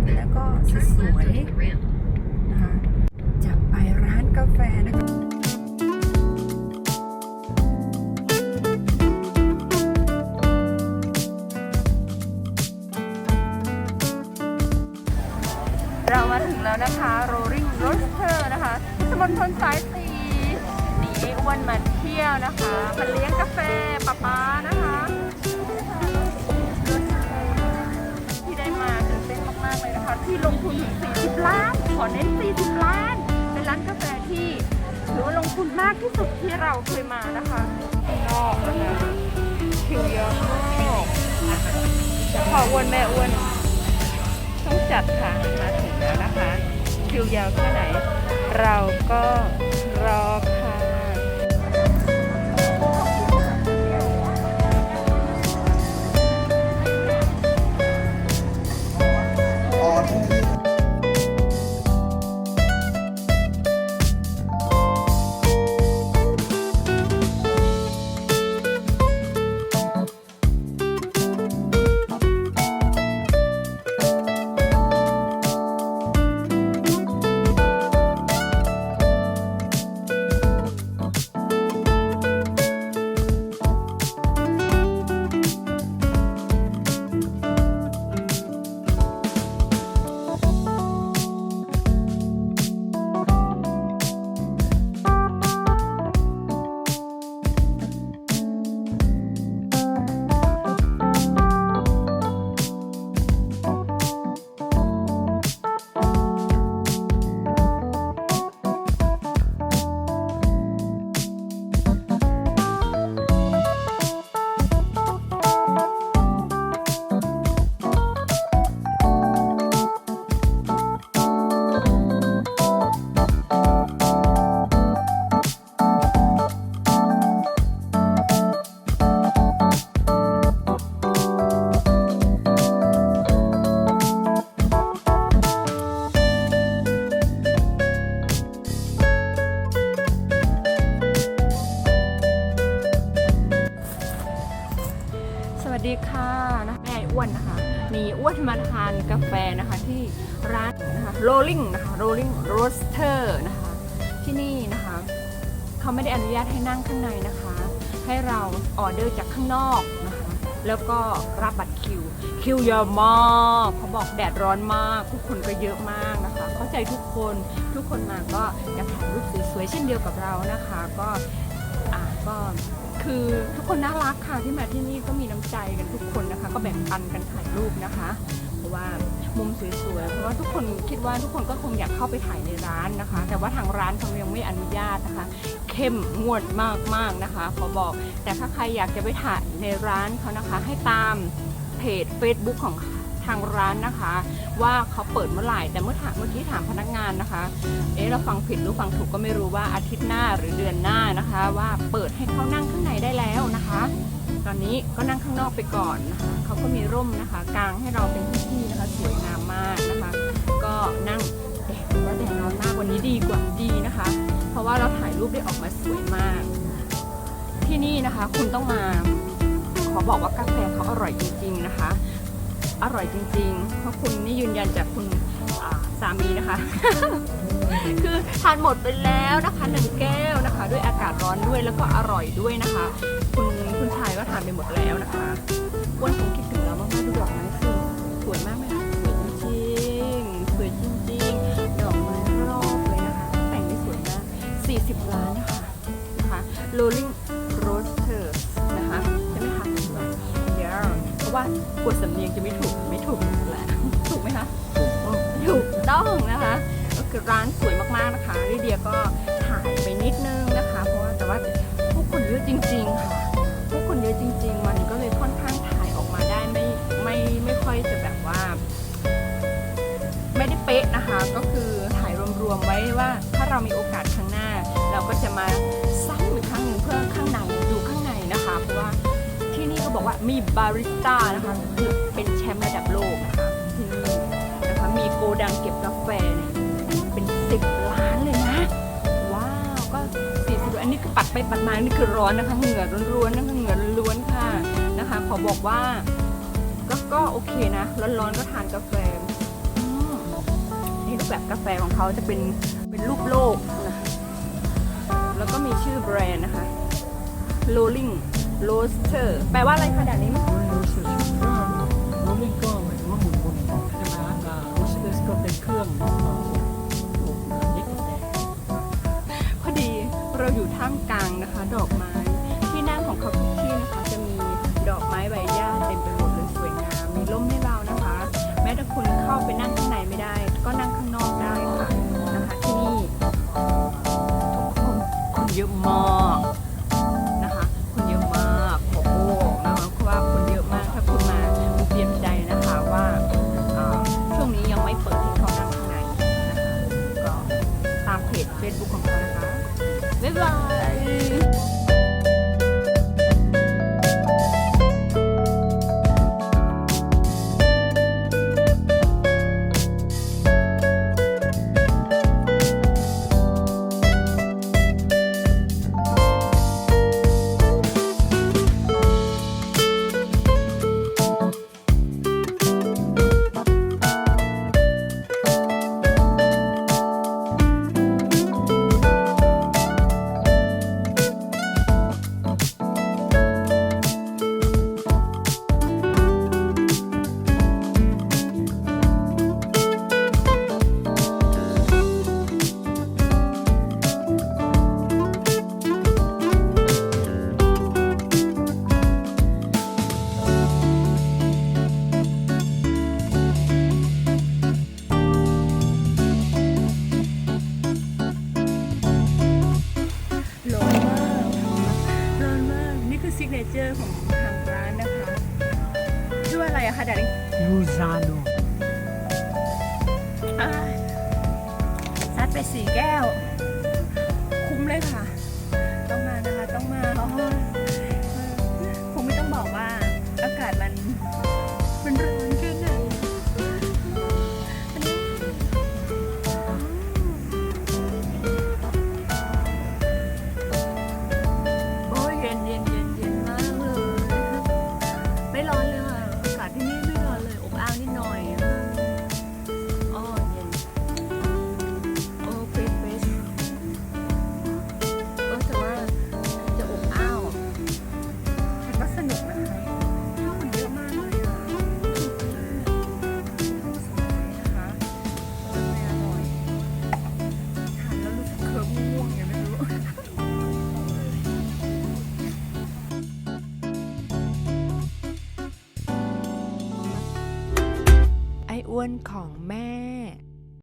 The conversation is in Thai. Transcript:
นแล้วก็สวยๆนะคะจะไปร้านกาแฟนะคะเรามาถึงแล้วนะคะ Rolling Roaster นะคะสมณฑลสายสีหนีอ้วนมาเที่ยวนะคะมาเลี้ยงกาแฟป๊าป๊านะคะ อเน้น 40 ล้าน เป็นร้านกาแฟที่ถือว่าลงทุนมากที่สุดที่เราเคยมานะคะนอกนะคะคิวเยอะมากพออ้วนแม่อ้วนต้องจัดค่ะมาถึงแล้วนะคะคิวยาวแค่ไหน เราก็รอค่ะ ทานกาแฟนะคะที่ร้านนะคะ Rolling นะคะ Rolling Roaster นะคะ ที่นี่นะคะเขาไม่ได้อนุญาตให้นั่งข้างในนะคะ ให้เราออเดอร์จากข้างนอกนะคะ แล้วก็รับบัตรคิว คิวเยอะมากเขาบอกแดดร้อนมาก ทุกคนก็เยอะมากนะคะ เข้าใจทุกคนทุกคนมาก็อยากถ่ายรูปสวยๆเช่นเดียวกับเรานะคะ ก็อ่าก็คือทุกคนน่ารักค่ะที่มาที่นี่ก็มีน้ำใจกันทุกคนนะคะ ก็แบ่งปันกันถ่ายรูปนะคะเพราะ ว่ามุมสวยๆ เพราะว่าทุกคนคิดว่าทุกคนก็คงอยากเข้าไปถ่ายในร้านนะคะ แต่ว่าทางร้านเขายังไม่อนุญาตนะคะ เข้มงวดมากๆนะคะเขาบอก แต่ถ้าใครอยากจะไปถ่ายในร้านเขานะคะ ให้ตามเพจ Facebook ของ ทางร้านนะคะ ว่าเขาเปิดเมื่อไหร่แต่เมื่อถามเมื่อกี้ถามพนักงานนะคะ เอ๊ะเราฟังผิดหรือฟังถูกก็ไม่รู้ว่าอาทิตย์หน้าหรือเดือนหน้านะคะ ว่าเปิดให้เขานั่งข้างในได้แล้วนะคะ ตอนนี้ก็นั่งข้างนอกไปก่อนนะคะเขาก็มีร่มนะคะกลางให้เราเป็นที่นะคะสวยงามมากนะคะ ก็นั่งแดดว่าแดดร้อนมากวันนี้ดีกว่าดีนะคะ เพราะว่าเราถ่ายรูปได้ออกมาสวยมาก ที่นี่นะคะคุณต้องมาขอบอกว่ากาแฟเขาอร่อยจริง ๆ นะคะ อร่อยจริงๆ เพราะคุณนี่ยืนยันจากคุณสามีนะคะ คือทานหมดไปแล้วนะคะหนึ่งแก้วนะคะ ด้วยอากาศร้อนด้วยแล้วก็อร่อยด้วยนะคะ คุณคุณชายก็ทานไปหมดแล้วนะคะอ้วนคงคิดถึง คือร้านสวยมากๆนะคะลิเดียก็ถ่ายไปนิดนึงนะคะ เพราะว่าแต่ว่าผู้คนเยอะจริง ๆ ค่ะผู้คนเยอะจริง ๆ มันก็เลยค่อนข้างถ่ายออกมาได้ไม่ไม่ไม่ค่อยจะแบบว่า ไม่ได้เป๊ะนะคะ ก็คือถ่ายรวมๆไว้ว่า ถ้าเรามีโอกาสข้างหน้า เราก็จะมาซ้ำอีกครั้งหนึ่งเพื่อข้างในดูข้างในนะคะ เพราะว่าที่นี่ก็บอกว่ามีบาริสต้านะคะคือเป็นแชมป์ระดับโลกนะคะที่นี่นะคะมีโกดังเก็บกาแฟ ปัดมานี่คือร้อนนะคะเหงื่อร้วนๆนะคะเหงื่อล้วนค่ะนะคะ ขอบอกว่า ก็ก็โอเคนะร้อนๆก็ทานกาแฟนี่รูปแบบกาแฟของเขาจะเป็นเป็นรูปโลกนะแล้วก็มีชื่อแบรนด์นะคะ Rolling Roaster แปลว่าอะไรคะแดดนี้มั้ Rolling ก็หมายถึงว่าหมุ ดอกไม้ Rosano ซัดไปสี่แก้ว คุ้มเลยค่ะ ต้องมานะคะ ต้องมาเพราะคงไม่ต้องบอกว่าอากาศมัน วนของแม่